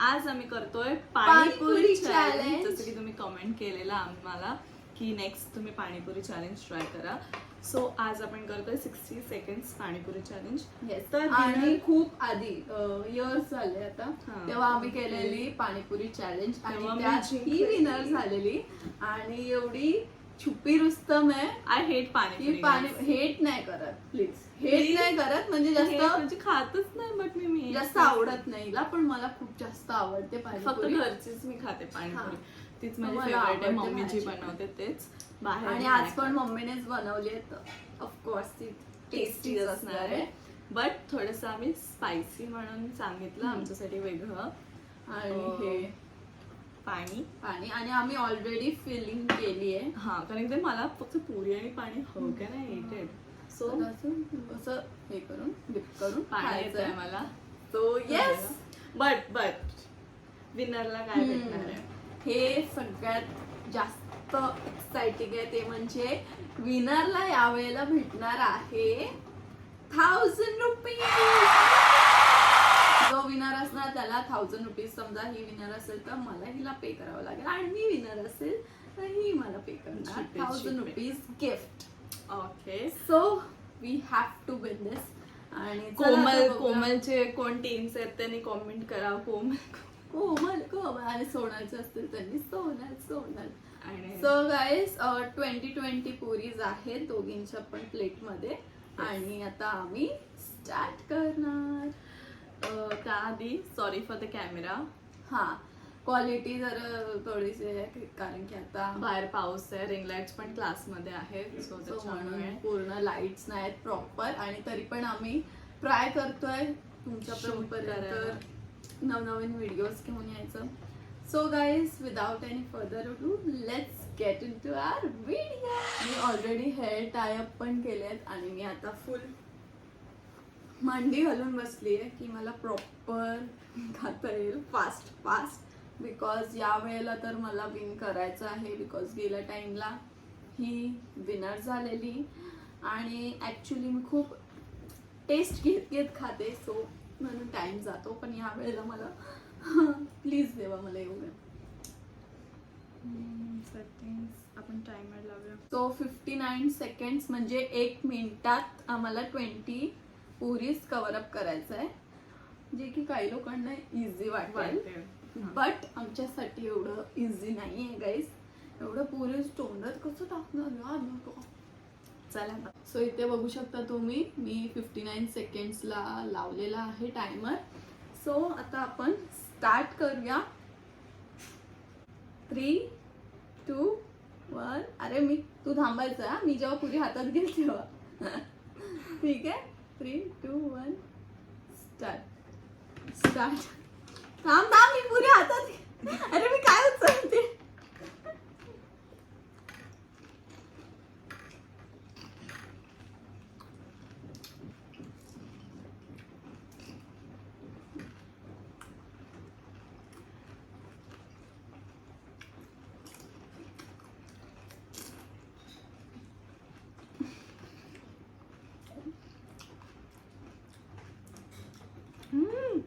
आज आम्ही करतोय पाणीपुरी. चॅलेंज जसं की तुम्ही कमेंट केलेलं आम्हाला की नेक्स्ट तुम्ही पाणीपुरी चॅलेंज ट्राय करा सो आज आपण करतोय सिक्स्टी सेकंड्स पाणीपुरी चॅलेंज. तर आणि खूप आधी इयर्स झाले आता. तेव्हा आम्ही केलेली पाणीपुरी चॅलेंज आणि त्यात ही. विनर झालेली आणि एवढी छुपी रुस्तम आहे. I hate pani guys. Hate नाही करत प्लीज हेट. नाही करत म्हणजे जास्त म्हणजे खातच नाही बट मी मी जास्त आवडत नाही. हिला पण मला खूप जास्त आवडते फक्त पाणीपुरी. घरचीच मी खाते पाणीपुरी. तीच माझी मला फेवरेट आहे. आवडते मम्मी जी. बनवते तेच. बाहेर आणि आज पण. मम्मीनेच बनवली आहे ऑफकोर्स ती टेस्टी टेस्टी असणार आहे. बट थोडस आम्ही स्पायसी म्हणून सांगितलं. आमच्यासाठी वेगळं. आणि हे पाणी. पाणी आणि आम्ही ऑलरेडी फिलिंग केली आहे. हा कारण ते मला फक्त पुरी आणि पाणी हवं का नाही हेटेड सो तर असं असं हे करून डिप करून पाणी येत आहे. मला. सो येस बट बट विनरला काय भेटणार आहे? हे सगळ्यात जास्त एक्साइटिंग आहे ते म्हणजे विनरला यावेळेला भेटणार आहे थाउजंड रुपीज जो विनर असणार त्याला थाउजंड रुपीज समजा ही विनर असेल तर मला हिला पे करावं लागेल. आणि मी विनर असेल तर ही मला पे करणार thousand. Rupees gift okay so we have to win this आणि कोमल. कोमलचे कोण टीम्स आहेत त्यांनी कॉमेंट करा. कोमल कोमल कोमल. आणि सोनाचे असतील त्यांनी. सोनल सोनल. आणि so guys twenty twenty puris आहेत दोघींच्या पण प्लेटमध्ये आणि आता आम्ही स्टार्ट करणार. त्याआधी सॉरी फॉर द कॅमेरा हा क्वालिटी जरा थोडीशी आहे कारण की आता बाहेर पाऊस आहे रिंग लाईट्स पण क्लासमध्ये आहेत सो म्हणून पूर्ण लाईट्स नाहीत प्रॉपर आणि तरी पण आम्ही ट्राय करतोय तुमच्या. पर्यंत नवनवीन व्हिडिओज घेऊन यायचं. So guys without any further do let's get in to our video me already hair tie up पण केले आहेत आणि मी आता फुल मांडी घालून बसली आहे की मला प्रॉपर खाता येईल फास्ट फास्ट बिकॉज या वेळेला तर मला विन करायचं आहे. बिकॉज गेल्या टाइमला ही विनर झालेली. आणि ॲक्च्युली मी खूप टेस्ट घेत घेत खाते. सो म्हणून टाइम जातो. पण या वेळेला मला प्लीज देवा मला एवढं. आपण टायमर लावूया. सो फिफ्टी नाईन सेकंड्स म्हणजे एक मिनिटात आम्हाला ट्वेंटी पुरीज कव्हर अप करायचं आहे. जे की काही लोकांना इझी वाटेल. हा. बट आमच्यासाठी एवढं इझी नाही आहे गाईज एवढं पुरीज तोंडात कसं टाकणार? चला सो इथे बघू शकता तुम्ही मी फिफ्टी नाईन सेकंड्सला लावलेला आहे टायमर सो आता आपण स्टार्ट करूया. थ्री टू वन अरे मी तू थांबायचं मी जेव्हा पुरी हातात घेईल तेव्हा. ठीक आहे? Three two one start start थांब थांब मी पुरी हातात अरे मी काय उचलते? 嗯。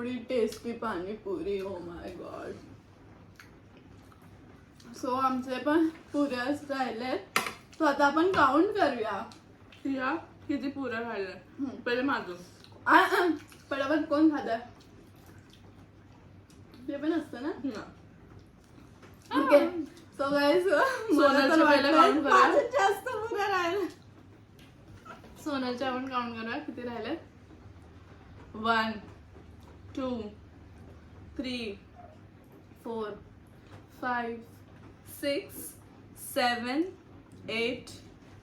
एवढी tasty panipuri oh my God so आमचे पण पुऱ्याच राहिले तो आता आपण काउंट करूया. या किती पुऱ्या खाल्ल्या. पहिले माझं. पटापट कोण खात ते पण असतं ना. ओके सो गाईज जास्त पुऱ्या राहिलं सोनलचे आपण काउंट करूया. किती राहिले one two three four five six seven eight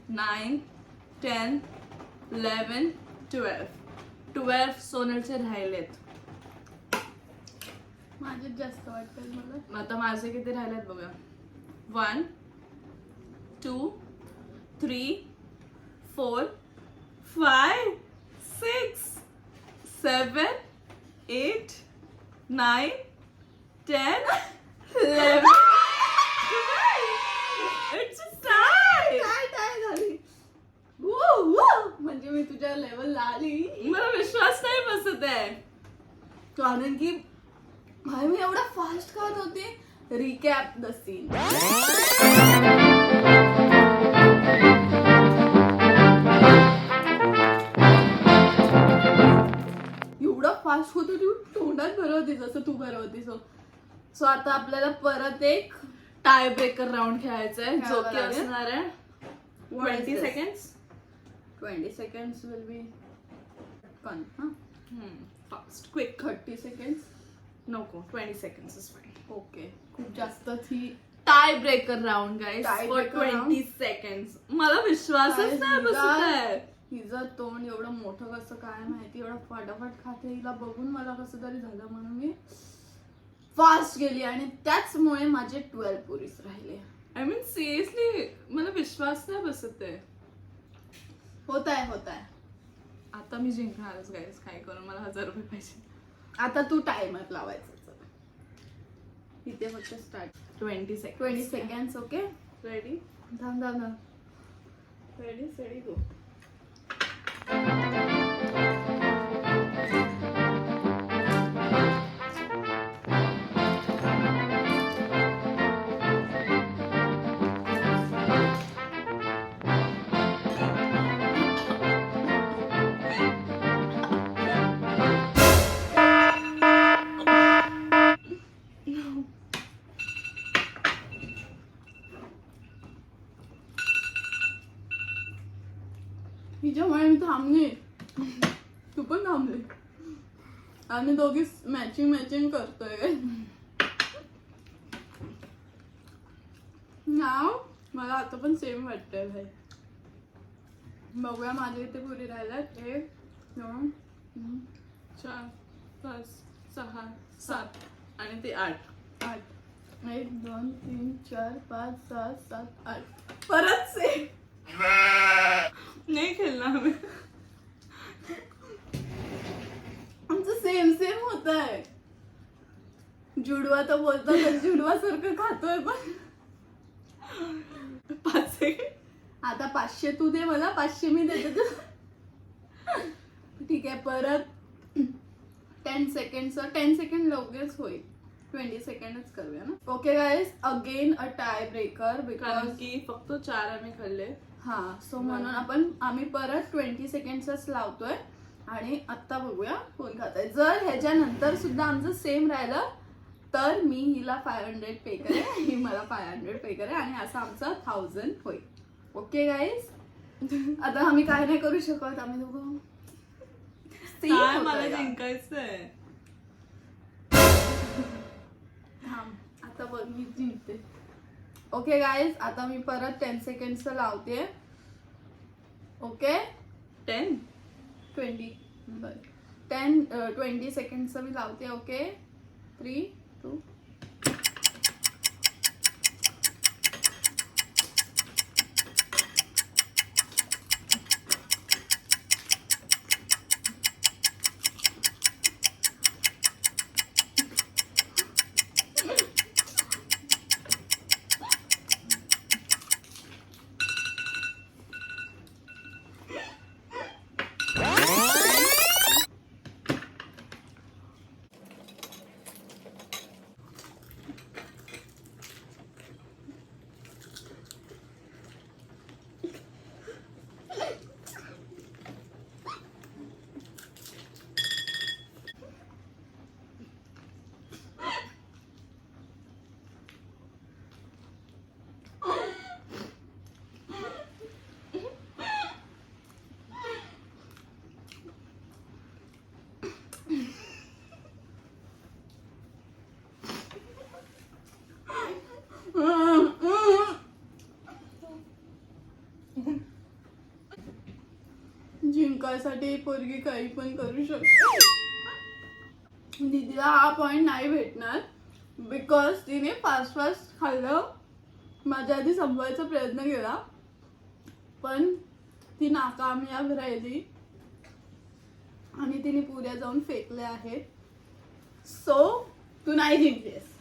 nine ten eleven twelve. Twelve सोनलचे राहिलेत माझेच जास्त वाटतं मला. मग आता माझे किती राहिलेत बघा. One two three four five six seven eight nine ten eleven it's काय काय झाली. म्हणजे मी तुझ्या लेवलला आली. मला विश्वास नाही बसत आहे. कारण की भाई मी एवढा फास्ट खात होते रिकॅप द सीन होती जसं तू भरत होती सो सो आता आपल्याला परत एक टाय ब्रेकर राऊंड खेळायचा आहे. जो खेळावं की लागेल. असणार आहे. What is twenty this? Seconds twenty seconds will be कन हां फास्ट क्विक थर्टी सेकंड्स नको ट्वेंटी इज फाईन ओके खूप जास्त the tie breaker round guys Tie for breaker round? Twenty seconds मला विश्वासच Guys, नाही बसत आहे. हिचं तोंड एवढं मोठं कसं काय माहिती? एवढं फटाफट खाते. हिला बघून मला कसं तरी झालं म्हणून मी फास्ट गेली आणि त्याचमुळे माझे ट्वेल्व पुरीस राहिले. आय मीन सिरियसली मला विश्वास नाही बसत आहे. होत आहे होत आहे आता मी जिंकणारच गाईस काय करून मला हजार रुपये पाहिजे. आता तू टाइमर लावायचा इथे फक्त start twenty second twenty seconds okay ready थांब थांब रेडी सेडी गो तिच्यामुळे मी थांबणे तू पण थांबली. आम्ही दोघी मॅचिंग मॅचिंग करतोय. नाव? मला आता पण सेम वाटतंय भाई बघूया माझ्या इथे पुरी राहिल्यात. एक दोन चार पाच सहा सात आणि ते आठ. आठ. एक दोन तीन चार पाच सहा सात आठ. परत सेम नाही खेळणार आम्ही. आमचं सेम सेम होत आहे जुडवा तर बोलतात जुडवा सारखं खातोय पण. पाच सेकंड आता पाचशे तू दे मला पाचशे मी देते तू ठीक आहे परत टेन सेकंड टेन सेकंड लगेच होईल. ट्वेंटी सेकंडच करूया ना. Okay guys again a tie breaker because की फक्त चार आम्ही खाल्ले. हा सो म्हणून आपण आम्ही परत ट्वेंटी सेकंडच लावतोय आणि आत्ता बघूया कोण खात आहे जर ह्याच्यानंतर सुद्धा आमचं सेम राहिलं तर मी हिला फाय हंड्रेड पे करेन ही मला फाय हंड्रेड पे करेन आणि असं आमचं थाउजंड होईल. ओके गाईज आता आम्ही काय नाही करू शकत आम्ही दोघं. काय मला. जिंकायचंय? थांब आता बघ मी जिंकते. ओके गाईज आता मी परत टेन सेकंडचं लावते. ओके टेन ट्वेंटी बरं. टेन ट्वेंटी सेकंडचं मी लावते ओके थ्री जिंकायसाठी पोरगी काही पण करू शकतो. दिदीला हा पॉईंट नाही भेटणार. बिकॉज तिने फास्ट फास्ट खाल्लं. माझ्या आधी संपवायचा प्रयत्न केला. पण ती नाकामयाब राहिली. आणि तिने पुऱ्या जाऊन फेकल्या आहेत. सो तू नाही जिंकलीस.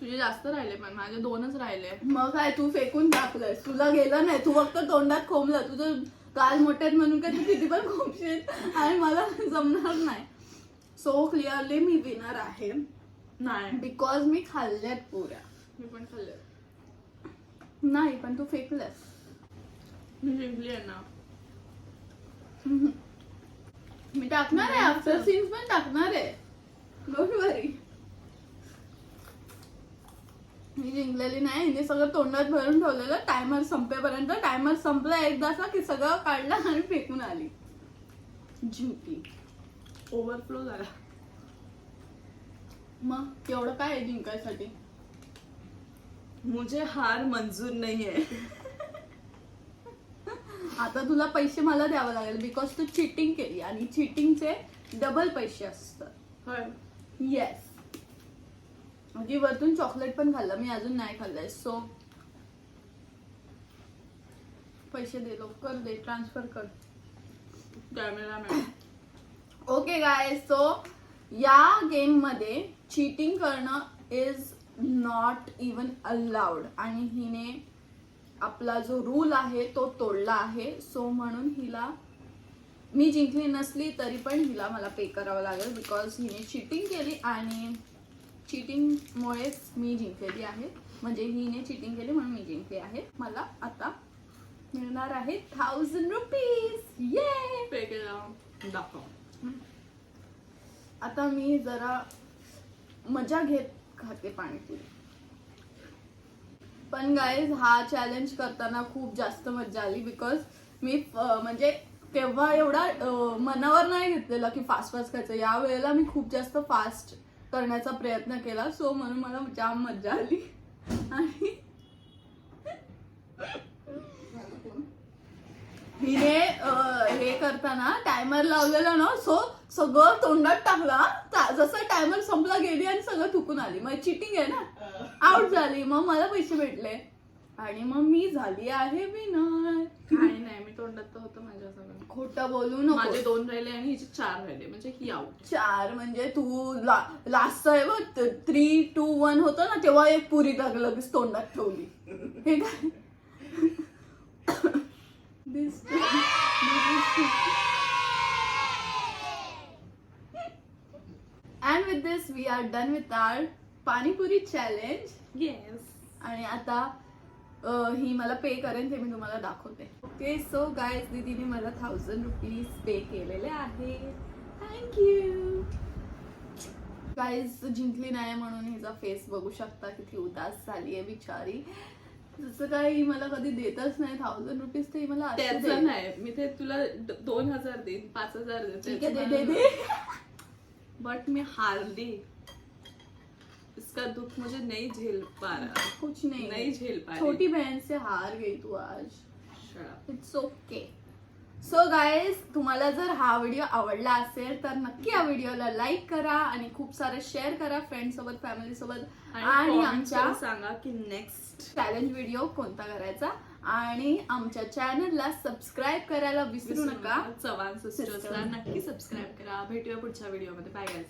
तुझे जास्त राहिले पण माझे दोनच राहिले. मग काय तू फेकून टाकलंयस. तुला गेलं नाही. तू फक्त तोंडात खोमलं तुझं काल मोठ्यात म्हणून काय तू किती पण खोमशील आणि मला जमणार नाही. सो क्लिअरली मी विनर आहे. नाही. बिकॉज मी खाल्ल्यात पुऱ्या. मी पण खाल्ले नाही पण तू फेकलंस मी जिंकली आहे ना. मी टाकणार आहे. आफ्टर सीन्स पण टाकणार आहे. डोंट वरी मी जिंकलेली नाही. हिने सगळं तोंडात भरून ठेवलेलं. टायमर संपेपर्यंत. टायमर संपला एकदाचा की सगळं काढलं आणि फेकून आली. जिंकली ओव्हरफ्लो झाला. मग एवढं काय आहे जिंकायसाठी? मुझे हार मंजूर नाही आहे. आता तुला पैसे मला द्यावं लागेल. बिकॉज तू चिटिंग केली. आणि चिटिंगचे डबल पैसे असतात. येस म्हणजे वरतून चॉकलेट पण खाल्लं मी अजून नाही खाल्लंय. सो पैसे दे लवकर दे ट्रान्सफर कर. कॅमेरामॅन ओके गाय सो या गेममध्ये चिटिंग करणं इज नॉट इवन अलाउड आणि हिने आपला जो रूल आहे तो तोडला आहे. सो म्हणून हिला मी जिंकली नसली तरी पण हिला मला पे करावं लागेल बिकॉज हिने चिटिंग केली आणि चिटिंगमुळेच मी जिंकलेली आहे. म्हणजे हिने चिटिंग केली म्हणून मी जिंकली आहे. मला आता मिळणार आहे थाउजंड रुपीज ये दाखव. आता मी जरा मजा घेत खाते पाणीपुरी. पण गाईज हा चॅलेंज करताना खूप जास्त मजा आली बिकॉज मी म्हणजे तेव्हा एवढा मनावर नाही घेतलेला की फास्ट फास्ट खायचं. या वेळेला मी खूप जास्त फास्ट करण्याचा प्रयत्न केला. सो म्हणून मला जाम मजा आली. आणि हिने हे करताना टायमर लावलेला ना सो सगळं तोंडात टाकला. जसा जसं टायमर संपला गेली आणि सगळं थुकून आली. मग चिटिंग आहे ना? आउट झाली. मग मला पैसे भेटले. आणि मग मी झाली आहे विनर काही नाही मी तोंडात तर होतं माझ्या सगळं खोटं बोलू माझे नको दोन राहिले आणि हिचे चार राहिले. म्हणजे ही आउट चार म्हणजे तू लास्ट आहे बघ थ्री टू वन होतं ना तेव्हा एक पुरी लगेच तोंडात ठेवली. हे काय? And with this we are done with our panipuri challenge yes आणि आता ही मला पे करेन ते मी तुम्हाला दाखवते. ओके सो गायज दीदीने मला थाउजंड रुपीज पे केलेले आहे थँक्यू गाईज जिंकली नाही म्हणून हिचा फेस बघू शकता किती उदास झाली आहे बिचारी. जसं काय ही मला कधी देतच नाही थाउजंड रुपीज ते मला त्याचं देते. नाही. मी ते तुला द- दोन हजार देईन पाच हजार ठीक आहे दे दे दे. बट मी हारली इसका दुख मुझे नहीं झेल पा रहा। कुछ नहीं। नहीं झेल पा रही। छोटी बहन से हार गई तू आज. इट्स ओके सो गायज तुम्हाला जर हा व्हिडिओ आवडला असेल तर नक्की या व्हिडिओला लाईक करा आणि खूप सारं शेअर करा फ्रेंड सोबत फॅमिली सोबत. आणि आमच्या सांगा की नेक्स्ट चॅलेंज व्हिडिओ कोणता करायचा. आणि आमच्या चॅनलला सबस्क्राईब करायला विसरू नका. चव्हाण सिस्टर्सला. नक्की सबस्क्राईब करा. भेटूया पुढच्या व्हिडिओमध्ये बाय गाईज